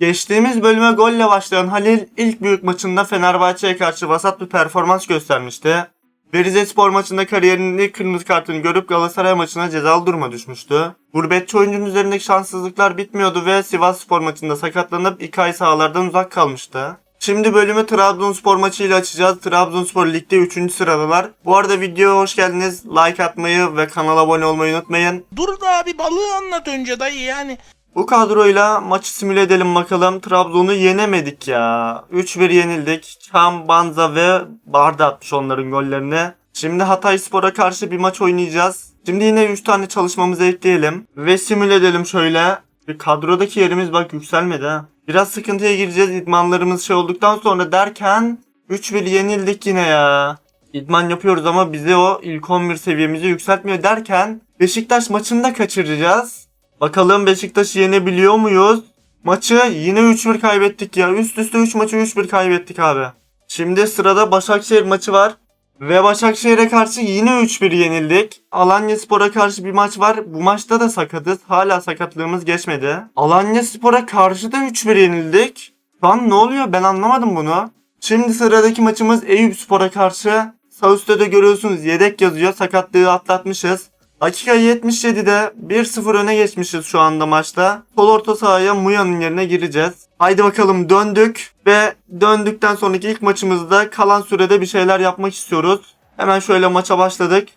Geçtiğimiz bölüme golle başlayan Halil ilk büyük maçında Fenerbahçe'ye karşı vasat bir performans göstermişti. Ve Rizespor maçında kariyerinin ilk kırmızı kartını görüp Galatasaray maçına cezalı duruma düşmüştü. Gurbetçi oyuncunun üzerindeki şanssızlıklar bitmiyordu ve Sivas Spor maçında sakatlanıp iki ay sahalardan uzak kalmıştı. Şimdi bölümü Trabzonspor maçıyla açacağız. Trabzonspor ligde 3. sıradalar. Bu arada videoya hoş geldiniz. Like atmayı ve kanala abone olmayı unutmayın. Dur da abi balığı anlat önce dayı yani. Bu kadroyla maçı simüle edelim bakalım. Trabzon'u yenemedik ya. 3-1 yenildik. Çam, Banza ve Barda atmış onların gollerini. Şimdi Hatay Spor'a karşı bir maç oynayacağız. Şimdi yine 3 tane çalışmamızı ekleyelim. Ve simüle edelim şöyle. Bir kadrodaki yerimiz bak yükselmedi ha. Biraz sıkıntıya gireceğiz idmanlarımız şey olduktan sonra derken 3-1 yenildik yine ya. İdman yapıyoruz ama bize o ilk 11 seviyemizi yükseltmiyor derken Beşiktaş maçını da kaçıracağız. Bakalım Beşiktaş'ı yenebiliyor muyuz? Maçı yine 3-1 kaybettik ya. Üst üste 3 maçı 3-1 kaybettik abi. Şimdi sırada Başakşehir maçı var. Ve Başakşehir'e karşı yine 3-1 yenildik. Alanya Spor'a karşı bir maç var. Bu maçta da sakatız. Hala sakatlığımız geçmedi. Alanya Spor'a karşı da 3-1 yenildik. Lan ne oluyor ben anlamadım bunu. Şimdi sıradaki maçımız Eyüp Spor'a karşı. Sağ üstte de görüyorsunuz yedek yazıyor. Sakatlığı atlatmışız. Dakika 77'de 1-0 öne geçmişiz şu anda maçta. Sol orta sahaya Muya'nın yerine gireceğiz. Haydi bakalım döndük ve döndükten sonraki ilk maçımızda kalan sürede bir şeyler yapmak istiyoruz. Hemen şöyle maça başladık.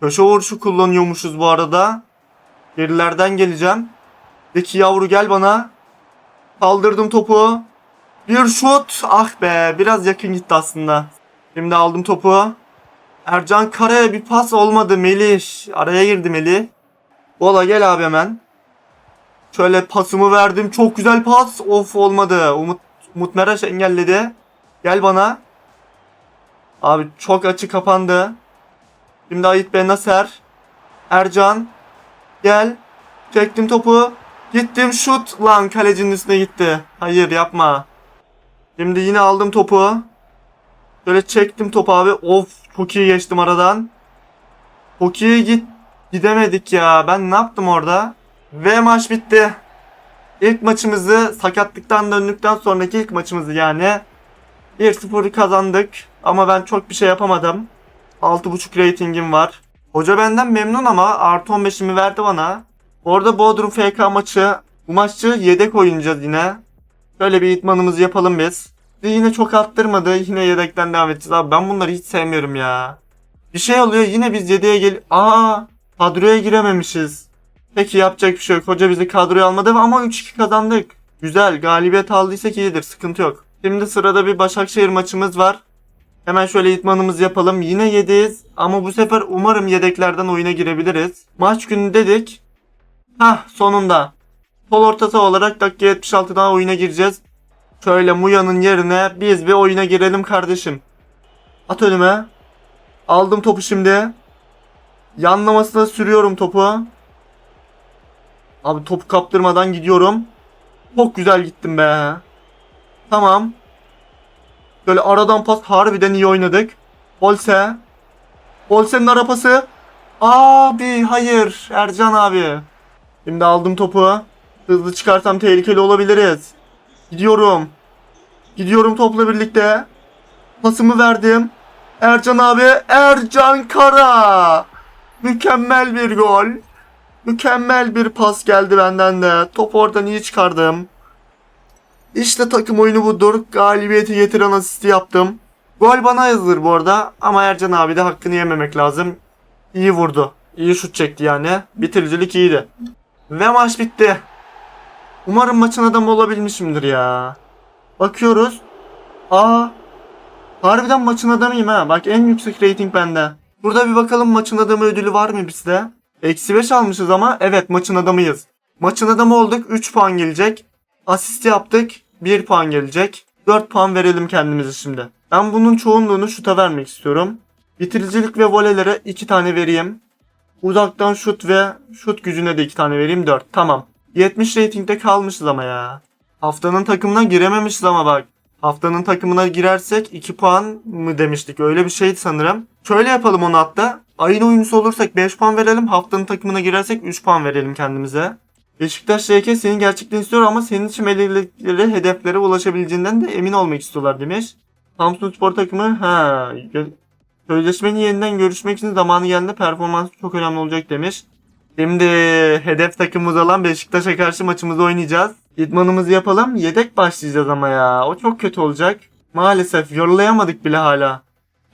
Köşe vuruşu kullanıyormuşuz bu arada. Gerilerden geleceğim. Peki yavru gel bana. Kaldırdım topu. Bir şut. Ah be biraz yakın gitti aslında. Şimdi aldım topu. Ercan Kara'ya bir pas olmadı Melih. Araya girdi Melih. Bola gel abi hemen. Şöyle pasımı verdim. Çok güzel pas. Of olmadı. Umut, Umut Meraş engelledi. Gel bana. Abi çok açı kapandı. Şimdi Ait Benaser. Ercan. Gel. Çektim topu. Gittim şut. Lan kalecinin üstüne gitti. Hayır yapma. Şimdi yine aldım topu. Böyle çektim topu abi. Of çok iyi geçtim aradan. Çok iyi git. Gidemedik ya. Ben ne yaptım orada? Ve maç bitti. İlk maçımızı sakatlıktan döndükten sonraki ilk maçımızı yani 1-0 kazandık. Ama ben çok bir şey yapamadım. 6.5 ratingim var. Hoca benden memnun ama artı 15'imi verdi bana. Orada Bodrum FK maçı. Bu maçı yedek oynayacağız yine. Şöyle bir itmanımızı yapalım biz. Ve yine çok attırmadı. Yine yedekten devam edeceğiz. Abi ben bunları hiç sevmiyorum ya. Bir şey oluyor yine biz yedeğe gel... Aa kadroya girememişiz. Peki yapacak bir şey yok. Hoca bizi kadroya almadı ama 3-2 kazandık. Güzel galibiyet aldıysak iyidir. Sıkıntı yok. Şimdi sırada bir Başakşehir maçımız var. Hemen şöyle itmanımızı yapalım. Yine yedeğiz ama bu sefer umarım yedeklerden oyuna girebiliriz. Maç günü dedik. Hah sonunda. Sol ortası olarak dakika 76'dan oyuna gireceğiz. Şöyle Muya'nın yerine biz bir oyuna girelim kardeşim. At önüme. Aldım topu şimdi. Yanlamasına sürüyorum topu. Abi topu kaptırmadan gidiyorum. Çok güzel gittim be. Tamam. Böyle aradan pas harbiden iyi oynadık. Olse. Olse'nin ara pası. Abi hayır Ercan abi. Şimdi aldım topu. Hızlı çıkarsam tehlikeli olabiliriz. Gidiyorum. Gidiyorum topla birlikte. Pasımı verdim. Ercan abi. Ercan Kara. Mükemmel bir gol. Mükemmel bir pas geldi benden de. Topu oradan iyi çıkardım. İşte takım oyunu budur. Galibiyeti getiren asisti yaptım. Gol bana yazılır bu arada. Ama Ercan abi de hakkını yememek lazım. İyi vurdu. İyi şut çekti yani. Bitiricilik iyiydi. Ve maç bitti. Umarım maçın adamı olabilmişimdir ya. Bakıyoruz. Aa. Harbiden maçın adamıyım ha. Bak en yüksek rating bende. Burada bir bakalım maçın adamı ödülü var mı bizde? Eksi 5 almışız ama evet maçın adamıyız. Maçın adamı olduk 3 puan gelecek. Asist yaptık 1 puan gelecek. 4 puan verelim kendimize şimdi. Ben bunun çoğunluğunu şuta vermek istiyorum. Bitiricilik ve voleylere 2 tane vereyim. Uzaktan şut ve şut gücüne de 2 tane vereyim 4. Tamam. 70 ratingde kalmışız ama ya. Haftanın takımına girememişiz ama bak. Haftanın takımına girersek 2 puan mı demiştik öyle bir şeydi sanırım. Şöyle yapalım onu hatta. Ayın oyuncusu olursak 5 puan verelim. Haftanın takımına girersek 3 puan verelim kendimize. Beşiktaş JK senin gerçekten istiyor ama senin için belirledikleri hedeflere ulaşabileceğinden de emin olmak istiyorlar demiş. Samsun Spor takımı ha sözleşmenin yeniden görüşmek için zamanı geldi performansı çok önemli olacak demiş. Şimdi hedef takımımız olan Beşiktaş'a karşı maçımızı oynayacağız. İdmanımızı yapalım. Yedek başlayacağız ama ya. O çok kötü olacak. Maalesef yorullayamadık bile hala.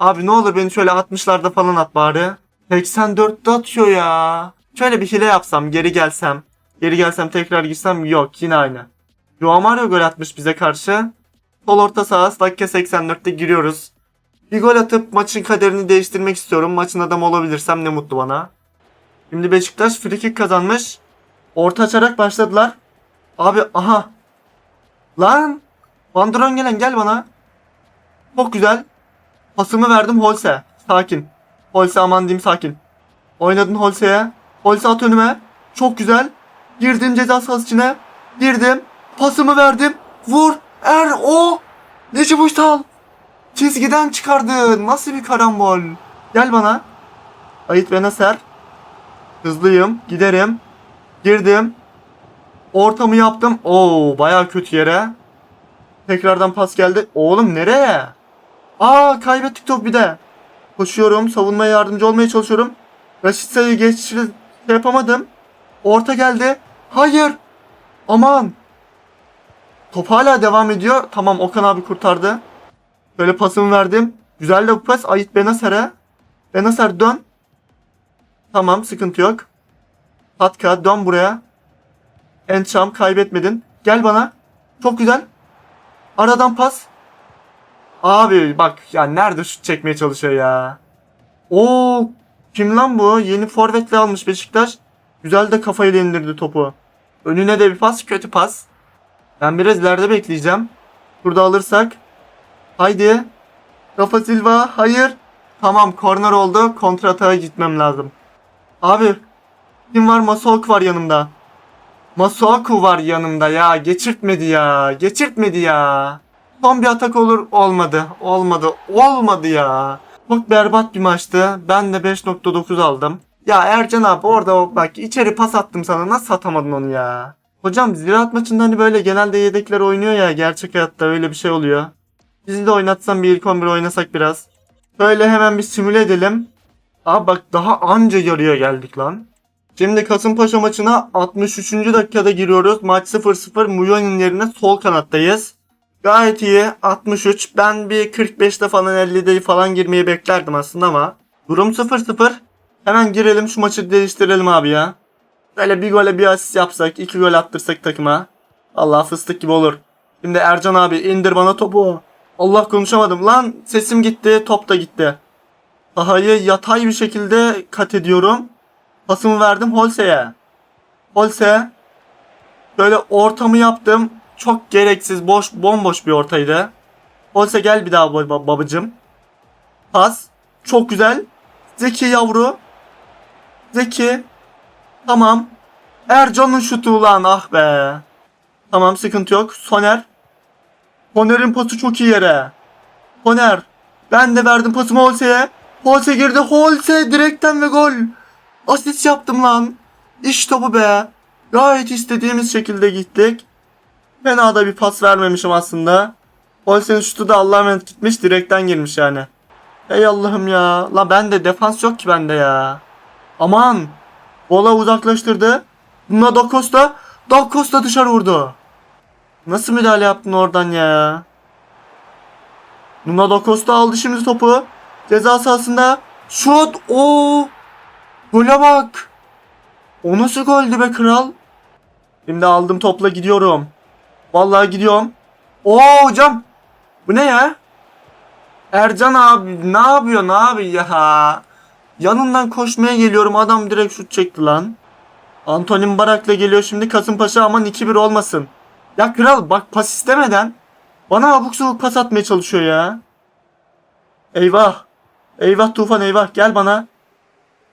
Abi ne olur beni şöyle 60'larda falan at bari. 84'te atıyor ya. Şöyle bir hile yapsam geri gelsem. Geri gelsem tekrar girsem yok yine aynı. Joao Mario gol atmış bize karşı. Sol orta saha dakika 84'te giriyoruz. Bir gol atıp maçın kaderini değiştirmek istiyorum. Maçın adamı olabilirsem ne mutlu bana. Şimdi Beşiktaş frikik kazanmış. Orta açarak başladılar. Abi aha. Lan. Van gelen gel bana. Çok güzel. Pasımı verdim Holse. Sakin. Holse aman diyeyim sakin. Oynadın Holse'ye. Holse at önüme. Çok güzel. Girdim ceza sahası içine. Girdim. Pasımı verdim. Vur. Er o. Necip Uysal. Çizgiden çıkardın. Nasıl bir karambol. Gel bana. Ayıt Benaser. Hızlıyım. Giderim. Girdim. Ortamı yaptım. Oo baya kötü yere. Tekrardan pas geldi. Oğlum nereye? Aa kaybettik top bir de. Koşuyorum. Savunmaya yardımcı olmaya çalışıyorum. Raşit sayı geçti. Şey yapamadım. Orta geldi. Hayır. Aman. Top hala devam ediyor. Tamam Okan abi kurtardı. Böyle pasımı verdim. Güzel de bu pas. Ayıt Benaser'e. Benaser dön. Tamam sıkıntı yok. Hatka dön buraya. Encham kaybetmedin. Gel bana. Çok güzel. Aradan pas. Abi bak ya nerede şut çekmeye çalışıyor ya. Oo kim lan bu? Yeni forvetle almış Beşiktaş. Güzel de kafayla indirdi topu. Önüne de bir pas, kötü pas. Ben biraz ileride bekleyeceğim. Burada alırsak. Haydi. Rafa Silva, hayır. Tamam, korner oldu. Kontra atağa gitmem lazım. Abi, kim var? Masuaku var yanımda. Masuaku var yanımda ya. Geçirtmedi ya. Geçirtmedi ya. Son bir atak olur. Olmadı. Olmadı. Olmadı ya. Çok berbat bir maçtı. Ben de 5.9 aldım. Ya Ercan abi orada bak içeri pas attım sana. Nasıl atamadın onu ya? Hocam Ziraat maçında hani böyle genelde yedekler oynuyor ya. Gerçek hayatta öyle bir şey oluyor. Bizi de oynatsam bir ilk 11 oynasak biraz. Böyle hemen bir simüle edelim. Aa bak daha anca yarıya geldik lan. Şimdi Kasımpaşa maçına 63. dakikada giriyoruz. Maç 0-0. Muyon'un yerine sol kanattayız. Gayet iyi. 63. Ben bir 45'te falan 50'de falan girmeyi beklerdim aslında ama. Durum 0-0. Hemen girelim şu maçı değiştirelim abi ya. Böyle bir gole bir asist yapsak, iki gol attırsak takıma. Allah fıstık gibi olur. Şimdi Ercan abi indir bana topu. Allah konuşamadım. Lan sesim gitti, top da gitti. Sahayı yatay bir şekilde kat ediyorum. Pasımı verdim Holse'ye. Holse. Böyle ortamı yaptım. Çok gereksiz, boş, bomboş bir ortaydı. Holse gel bir daha bab- babacım. Pas. Çok güzel. Zeki yavru. Zeki. Tamam. Ercan'ın şutu ulan ah be. Tamam sıkıntı yok. Soner. Soner'in pası çok iyi yere. Soner. Ben de verdim pasımı Holse'ye. Holse girdi. Holse direkten ve gol. Asist yaptım lan. İşte bu be. Gayet istediğimiz şekilde gittik. Fena da bir pas vermemişim aslında. Holse'nin şutu da Allah'a emanet gitmiş. Direkten girmiş yani. Ey Allah'ım ya. La bende defans yok ki bende ya. Aman. Bola uzaklaştırdı. Buna Da Costa. Da Costa dışarı vurdu. Nasıl müdahale yaptın oradan ya? Nuno Da Costa aldı şimdi topu. Ceza sahasında. Şut. Oo. Gole bak. O nasıl goldü be kral? Şimdi aldım topla gidiyorum. Vallahi gidiyorum. Oo hocam. Bu ne ya? Ercan abi ne yapıyor ne abi ya? Yanından koşmaya geliyorum adam direkt şut çekti lan. Antonin Barak'la geliyor şimdi Kasımpaşa aman 2-1 olmasın. Ya kral bak pas istemeden bana abuk sabuk pas atmaya çalışıyor ya. Eyvah. Eyvah Tufan eyvah gel bana.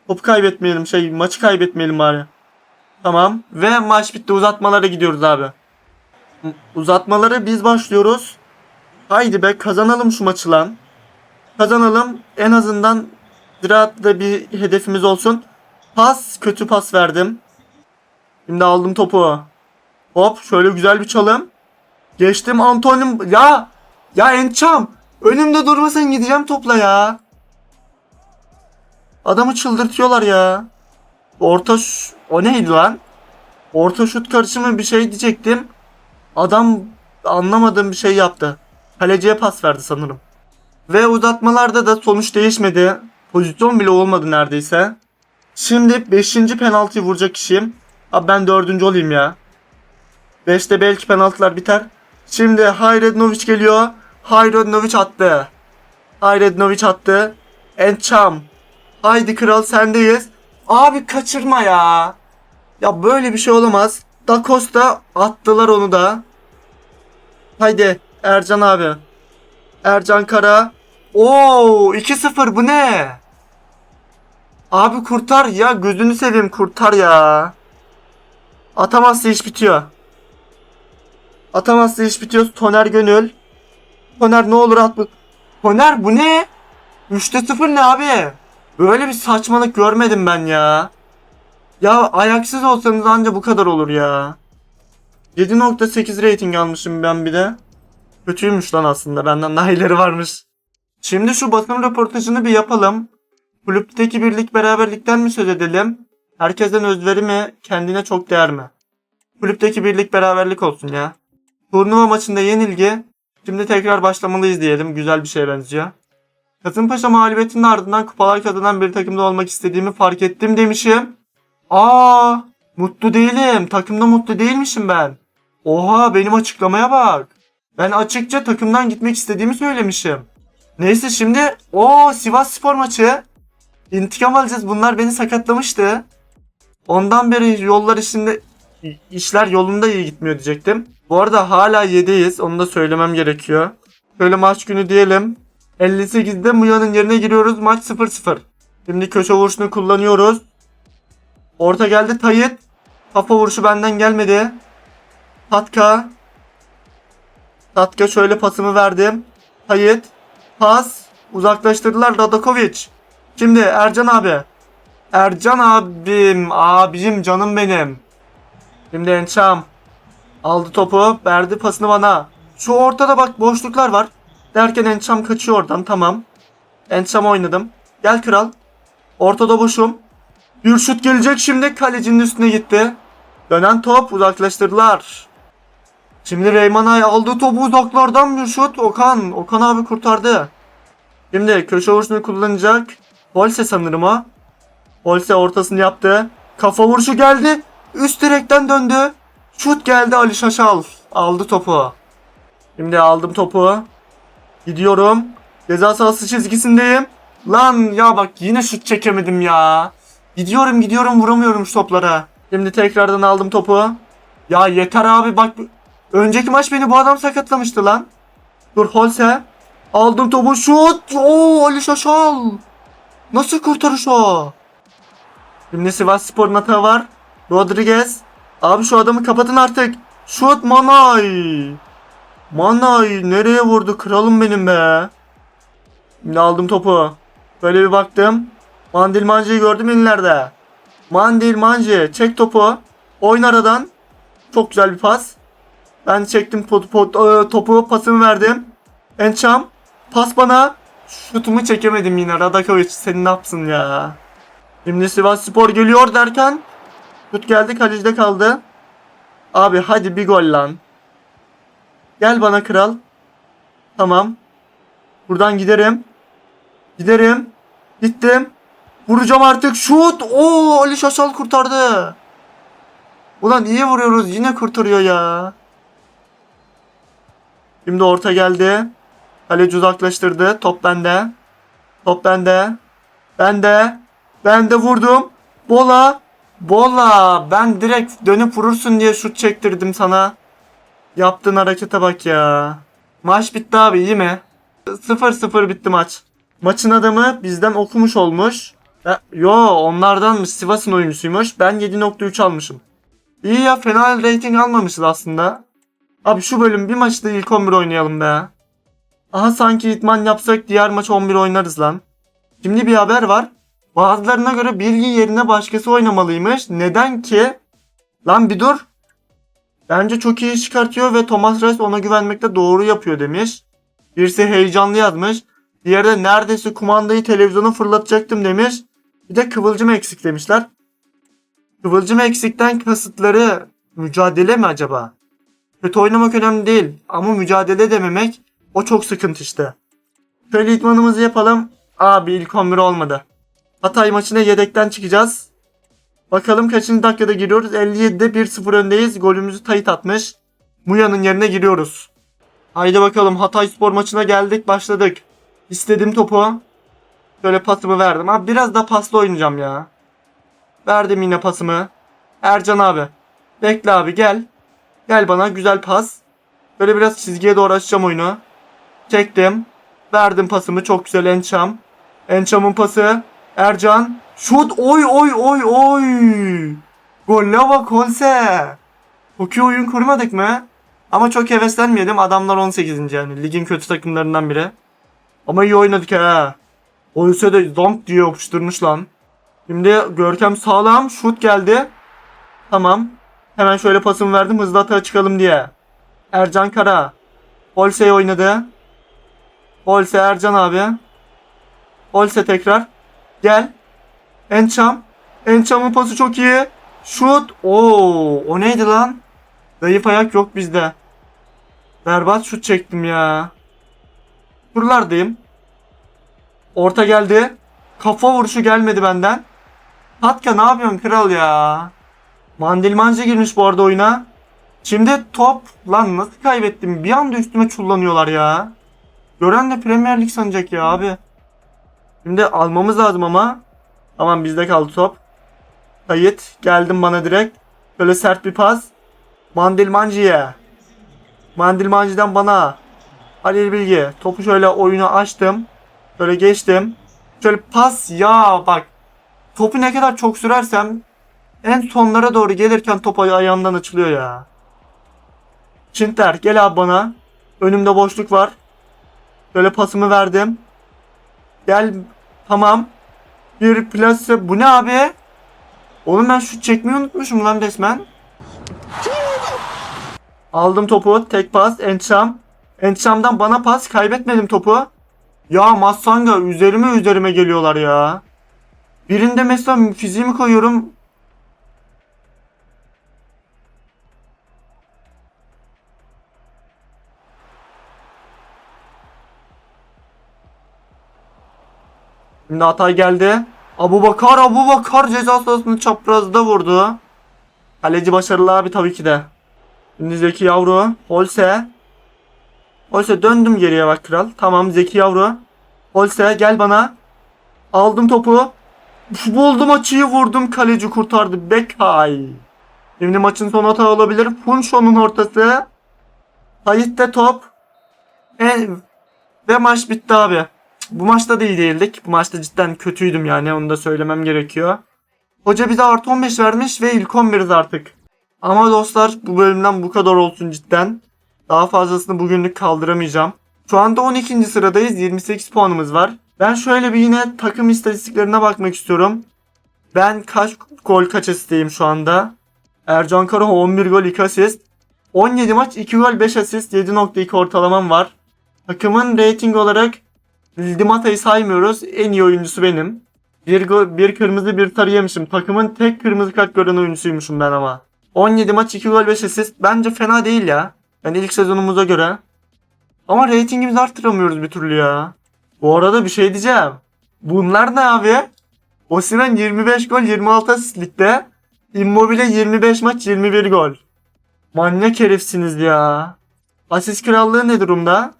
Topu kaybetmeyelim şey maçı kaybetmeyelim bari. Tamam ve maç bitti uzatmalara gidiyoruz abi. Uzatmaları biz başlıyoruz. Haydi be kazanalım şu maçı lan. Kazanalım en azından Ziraat'ta bir hedefimiz olsun. Pas kötü pas verdim. Şimdi aldım topu. Hop şöyle güzel bir çalım. Geçtim Antonin. Ya ya Ençam. Önümde durmasan gideceğim topla ya. Adamı çıldırtıyorlar ya. Orta o neydi lan? Orta şut karışımı bir şey diyecektim. Adam anlamadığım bir şey yaptı. Kaleciye pas verdi sanırım. Ve uzatmalarda da sonuç değişmedi. Pozisyon bile olmadı neredeyse. Şimdi 5. penaltıyı vuracak kişiyim. Abi ben 4. olayım ya. 5'te belki penaltılar biter. Şimdi Hayredinovic geliyor. Hayredinovic attı. Hayredinovic attı. Encham. Haydi kral sendeyiz. Abi kaçırma ya. Ya böyle bir şey olamaz. Da attılar onu da. Haydi Ercan abi. Ercan Kara. Oo 2-0 bu ne? Abi kurtar ya gözünü seveyim kurtar ya. Atamazsa iş bitiyor. Atamazsa iş bitiyor. Toner Gönül. Toner ne olur at bu. Toner bu ne? 3'te 0 ne abi? Böyle bir saçmalık görmedim ben ya. Ya ayaksız olsanız anca bu kadar olur ya. 7.8 rating almışım ben bir de. Kötüymüş lan aslında. Benden daha iyileri varmış. Şimdi şu basın röportajını bir yapalım. Kulüpteki birlik beraberlikten mi söz edelim? Herkesten özveri mi? Kendine çok değer mi? Kulüpteki birlik beraberlik olsun ya. Turnuva maçında yenilgi. Şimdi tekrar başlamalıyız diyelim. Güzel bir şeye benziyor. Kasımpaşa mağlubiyetinin ardından kupalar kazanan bir takımda olmak istediğimi fark ettim demişim. Aa, mutlu değilim. Takımda mutlu değilmişim ben. Oha benim açıklamaya bak. Ben açıkça takımdan gitmek istediğimi söylemişim. Neyse şimdi o Sivas Spor maçı. İntikam alacağız. Bunlar beni sakatlamıştı. Ondan beri yollar içinde işler yolunda iyi gitmiyor diyecektim. Bu arada hala 7'yiz. Onu da söylemem gerekiyor. Şöyle maç günü diyelim. 58'de Muya'nın yerine giriyoruz. Maç 0-0. Şimdi köşe vuruşunu kullanıyoruz. Orta geldi Tayyip. Kafa vuruşu benden gelmedi. Tatka. Tatka şöyle pasımı verdim. Tayyip. Pas. Uzaklaştırdılar Radakovic. Şimdi Ercan abi. Ercan abim. Abicim canım benim. Şimdi Ençam. Aldı topu. Verdi pasını bana. Şu ortada bak boşluklar var. Derken Ençam kaçıyor oradan. Tamam. Ençam oynadım. Gel kral. Ortada boşum. Bir şut gelecek şimdi. Kalecinin üstüne gitti. Dönen top uzaklaştırdılar. Şimdi Reymanay aldı topu uzaklardan bir şut. Okan. Okan abi kurtardı. Şimdi köşe vuruşunu kullanacak. Holse sanırım o. Holse ortasını yaptı. Kafa vuruşu geldi. Üst direkten döndü. Şut geldi Ali Şaşal. Aldı topu. Şimdi aldım topu. Gidiyorum. Ceza sahası çizgisindeyim. Lan ya bak yine şut çekemedim ya. Gidiyorum gidiyorum vuramıyorum şu toplara. Şimdi tekrardan aldım topu. Ya yeter abi bak. Önceki maç beni bu adam sakatlamıştı lan. Dur Holse. Aldım topu şut. Oo Ali Şaşal. Nasıl kurtarış o? Şimdi Sivas Spor'un hata var. Rodriguez. Abi şu adamı kapatın artık. Şut Manay. Manay nereye vurdu kralım benim be. Şimdi aldım topu. Böyle bir baktım. Mandil Mancı'yı gördüm ileride. Mandil Mancı çek topu. Oyun aradan. Çok güzel bir pas. Ben çektim pot, pot, e, topu pasımı verdim. Ençam. Pas bana. Şutumu çekemedim yine. Radakovic sen ne yapsın ya. Şimdi Sivas Spor geliyor derken. Şut geldi kalecide kaldı. Abi hadi bir gol lan. Gel bana kral. Tamam. Buradan giderim. Giderim. Gittim. Vuracağım artık. Şut. Oo Ali Şaşal kurtardı. Ulan iyi vuruyoruz. Yine kurtarıyor ya. Şimdi orta geldi. Kaleci uzaklaştırdı. Top bende. Top bende. Bende. Ben de vurdum. Bola. Bola. Ben direkt dönüp vurursun diye şut çektirdim sana. Yaptığın harekete bak ya. Maç bitti abi iyi mi? 0-0 bitti maç. Maçın adamı bizden okumuş olmuş. Ha, yo onlardanmış Sivas'ın oyuncusuymuş. Ben 7.3 almışım. İyi ya fena rating almamışız aslında. Abi şu bölüm bir maçta ilk 11 oynayalım be. Aha sanki itman yapsak diğer maç 11 oynarız lan. Şimdi bir haber var. Bazılarına göre Bilgi yerine başkası oynamalıymış. Neden ki? Lan bir dur. Bence çok iyi çıkartıyor ve Thomas Reis ona güvenmekte doğru yapıyor demiş. Birisi heyecanlı yazmış. Diğeri de neredeyse kumandayı televizyona fırlatacaktım demiş. Bir de kıvılcım eksik demişler. Kıvılcım eksikten kasıtları mücadele mi acaba? Kötü oynamak önemli değil ama mücadele dememek o çok sıkıntı işte. Şöyle idmanımızı yapalım. Abi ilk 11 olmadı. Hatay maçına yedekten çıkacağız. Bakalım kaçıncı dakikada giriyoruz. 57'de 1-0 öndeyiz. Golümüzü Tayit atmış. Muya'nın yerine giriyoruz. Haydi bakalım Hatay spor maçına geldik başladık. İstediğim topu. Şöyle pasımı verdim. Abi biraz da paslı oynayacağım ya. Verdim yine pasımı. Ercan abi. Bekle abi gel. Gel bana güzel pas. Böyle biraz çizgiye doğru açacağım oyunu. Çektim. Verdim pasımı çok güzel Ençam. Ençam'ın pası. Ercan. Şut oy oy oy oy. Golle bak Holse. Çok iyi oyun kurmadık mı? Ama çok heveslenmeyelim. Adamlar 18. yani. Ligin kötü takımlarından biri. Ama iyi oynadık ha. Holse de zonk diye yapıştırmış lan. Şimdi Görkem sağlam. Şut geldi. Tamam. Hemen şöyle pasımı verdim hızlı atağa çıkalım diye. Ercan Kara. Holse oynadı. Holse Ercan abi. Holse tekrar. Gel. Encham. Encham'ın pası çok iyi. Şut. Oo, o neydi lan? Zayıf ayak yok bizde. Berbat şut çektim ya. Buralardayım. Orta geldi. Kafa vuruşu gelmedi benden. Tatka ne yapıyorsun kral ya? Mandilmancı girmiş bu arada oyuna. Şimdi top. Lan nasıl kaybettim? Bir anda üstüme çullanıyorlar ya. Gören de Premier Lig sanacak ya abi. Şimdi almamız lazım ama. Tamam bizde kaldı top. Kayıt. Geldim bana direkt. Böyle sert bir pas. Mandilmancı'ya. Mandilmancı'dan bana. Halil Bilgi. Topu şöyle oyuna açtım. Böyle geçtim. Şöyle pas ya bak. Topu ne kadar çok sürersem en sonlara doğru gelirken top ay- ayağımdan açılıyor ya. Çinter gel abi bana. Önümde boşluk var. Böyle pasımı verdim. Gel. Tamam. Bir plase. Bu ne abi? Oğlum ben şut çekmeyi unutmuşum lan resmen. Aldım topu. Tek pas. Encham. Encham'dan bana pas. Kaybetmedim topu. Ya Massanga üzerime üzerime geliyorlar ya. Birinde mesela fiziğimi koyuyorum. Şimdi Hatay geldi. Abu Bakar, Abu Bakar ceza sahasını çaprazda vurdu. Kaleci başarılı abi tabii ki de. Şimdi Zeki Yavru. Holse. Holse döndüm geriye bak kral. Tamam Zeki Yavru. Holse gel bana. Aldım topu. Buldum açıyı vurdum. Kaleci kurtardı. Bekay. Şimdi maçın son hata olabilir. Funşo'nun ortası. Hayit'te top. E, ve maç bitti abi. Bu maçta da iyi değildik. Bu maçta cidden kötüydüm yani onu da söylemem gerekiyor. Hoca bize artı 15 vermiş ve ilk 11'iz artık. Ama dostlar bu bölümden bu kadar olsun cidden. Daha fazlasını bugünlük kaldıramayacağım. Şu anda 12. sıradayız. 28 puanımız var. Ben şöyle bir yine takım istatistiklerine bakmak istiyorum. Ben kaç gol kaç asisteyim şu anda? Ercan Karaho 11 gol 2 asist. 17 maç 2 gol 5 asist 7.2 ortalamam var. Takımın rating olarak Dimata'yı saymıyoruz. En iyi oyuncusu benim. Bir, bir kırmızı bir sarı yemişim. Takımın tek kırmızı kart gören oyuncusuymuşum ben ama. 17 maç 2 gol 5 asist. Bence fena değil ya. Yani ilk sezonumuza göre. Ama ratingimizi arttıramıyoruz bir türlü ya. Bu arada bir şey diyeceğim. Bunlar ne abi? Osimhen 25 gol 26 asist. Immobile 25 maç 21 gol. Manyak herifsiniz ya. Asist krallığı ne durumda?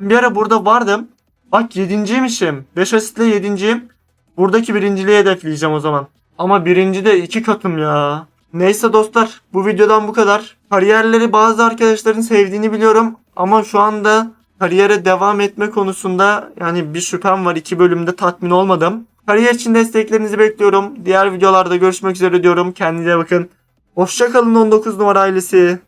Bir ara burada vardım. Bak yedinciymişim. 5 asistle yedinciyim. Buradaki birinciliği hedefleyeceğim o zaman. Ama birinci de iki katım ya. Neyse dostlar bu videodan bu kadar. Kariyerleri bazı arkadaşların sevdiğini biliyorum. Ama şu anda kariyere devam etme konusunda yani bir şüphem var. iki bölümde tatmin olmadım. Kariyer için desteklerinizi bekliyorum. Diğer videolarda görüşmek üzere diyorum. Kendinize bakın. Hoşçakalın 19 numara ailesi.